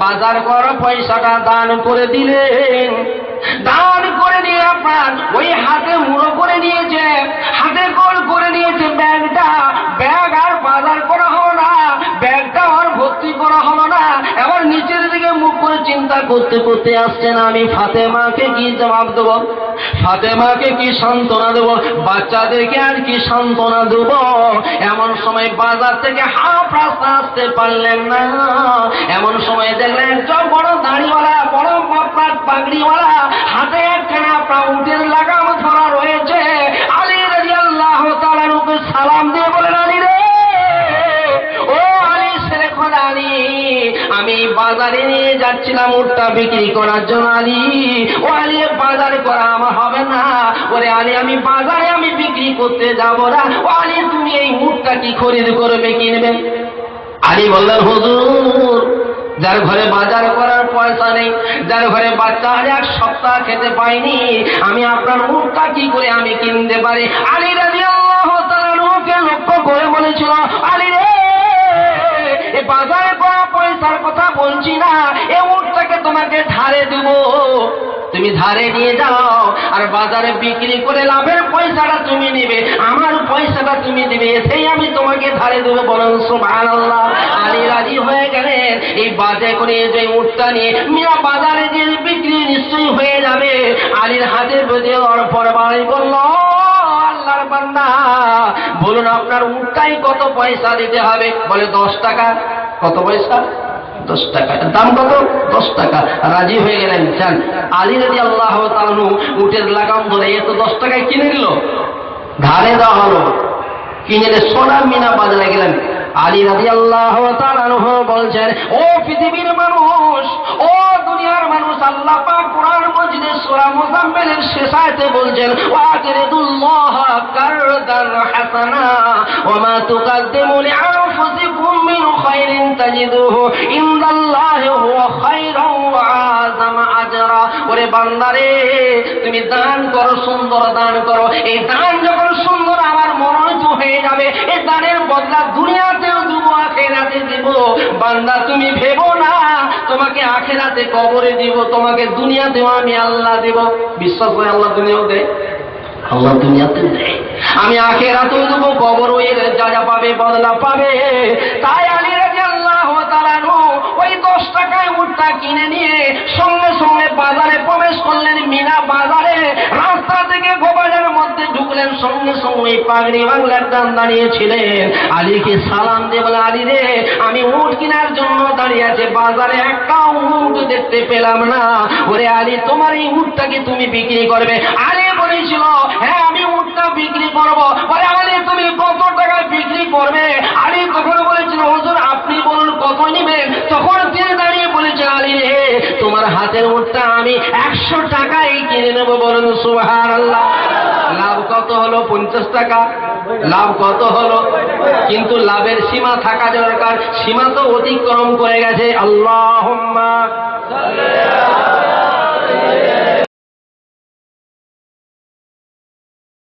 বাজার কর পয়সাটা দান করে দিলেন। দান করে দিয়ে আপনার ওই হাতে মুড়ো করে নিয়েছে হাতে গোল করে নিয়েছে ব্যাগটা ব্যাগ আর বাজার করা হলো না ব্যাগটা আর ভর্তি করা হলো না এবার নিচের দিকে মুখ করে চিন্তা করতে করতে আসছেন আমি ফাতেমাকে কি জবাব দেবো? ফাতেমাকে কি সান্ত্বনা দেবো? বাচ্চাদেরকে আর কি সান্ত্বনা দেব? এমন সময় বাজার থেকে হাফ রাস্তা আসতে পারলেন না। এমন সময় দেখলেন একজন বড় দাড়িওয়ালা, বড় পাগড়িওয়ালা, হাতে একখানা প্রাউটের উটের যাচ্ছিলাম উটটা বিক্রি করার জন্য আলী। ও আলী বাজারে করা আমার হবে না। ওরে আলী, আমি বাজারে আমি বিক্রি করতে যাব না। ও আলী, তুমি এই উটটা কি খরিদ করবে, কিনবে? আলী বললেন, হুজুর, যার ঘরে বাজার করার পয়সা নেই, যার ঘরে বাচ্চা আর এক সপ্তাহ খেতে পাইনি, আমি আপনার মুখটা কি করে আমি কিনতে পারি? আলী রাজি আল্লাহ তাআলাকে লক্ষ্য করে বলেছিল, আলী রে বাজারে পয়সার কথা বলছি না, এ উঠটাকে তোমাকে ধারে দেব। তুমি ধারে নিয়ে যাও, আর বাজারে বিক্রি করে লাভের পয়সাটা তুমি নেবে, আমার পয়সাটা তুমি দিবে, সেই আমি তোমাকে ধারে দেবো বরং সুবহান আল্লাহ আলী রাজি হয়ে গেলেন, এই বাজে করে যে উঠটা নিয়ে মিয়া বাজারে যে বিক্রি নিশ্চয়ই হয়ে যাবে। আলীর হাতে বেঁধে অর্পণ বাড়ি করল, আল্লাহর বলুন আপনার উঠটাই কত পয়সা দিতে হবে? বলে দশ টাকা। কত পয়সা? দশ টাকা। দাম কত? দশ টাকা। রাজি হয়ে গেলেন চান আলী রাজি আল্লাহ তালু উটের লাগাম ধরে এ তো দশ টাকায় কিনে নিল। ধারে দেওয়া হলো। কিনে সোনার মিনা বাজারে গেলেন। আলী রাজি আল্লাহ বলছেন, ও পৃথিবীর মানুষ, ও দুনিয়ার মানুষ, আল্লাহ পাক কোরআন মজিদে সূরা মুজাম্মিলের শেষ আয়াতে বলছেন ওয়াকিরিদুল্লাহ কারদান হাসানা, ওয়া মা তুকাদ্দিমু লিআনফুসিকুম খাইরিন তাজিদুহু ইনদাল্লাহি হুয়া খায়রান ওয়া আযামা আজরা ওরে বান্দারে, তুমি দান করো, সুন্দর দান করো। এই দান যখন সুন্দর আমার মনোনীত হয়ে যাবে, এই দানের বদলা দুনিয়াতেও দিব, আখেরাতে দিব। বান্দা, তুমি ভেবো না, তোমাকে আখেরাতে কবরে দিব, তোমাকে দুনিয়াতেও আমি আল্লাহ দিব। বিশ্বাস করে আল্লাহ দুনিয়াও দেয়? আল্লাহ দুনিয়াতে দেয়। আমি আখেরাতেও দেবো, কবর এর যা যা পাবে, বদলা পাবে। তাই উঠটা কিনে নিয়ে সঙ্গে সঙ্গে বাজারে প্রবেশ করলেন মিনা বাজারে। রাস্তা থেকে গোবাজারের মধ্যে ঢুকলেন, সঙ্গে সঙ্গে পাগড়ি বাংলার দান দাঁড়িয়েছিলেন। আলীকে সালাম দিয়ে বলে, আলী রে, আমি উঠ কেনার জন্য দাঁড়িয়ে আছে, বাজারে একটা উঠ দেখতে পেলাম না। ওরে আলী, তোমার এই উঠটাকে তুমি বিক্রি করবে? আলী বলেছিল হ্যাঁ আমি উঠটা বিক্রি করব। বলে, আলী, তুমি কত টাকায় বিক্রি করবে আলী তখন বলেছিল হুজুর আপনি বলুন কত নেবেন তখন তিনি দাঁড়িয়ে বলেছে আলী রে তোমার হাতের উঠটা আমি একশো টাকায় কিনে নেব বলুন সুহার আল্লাহ লাভ কত হলো? পঞ্চাশ টাকা। লাভ কত হলো? কিন্তু লাভের সীমা থাকা দরকার। সীমা তো অতিক্রম করে গেছে। আল্লাহ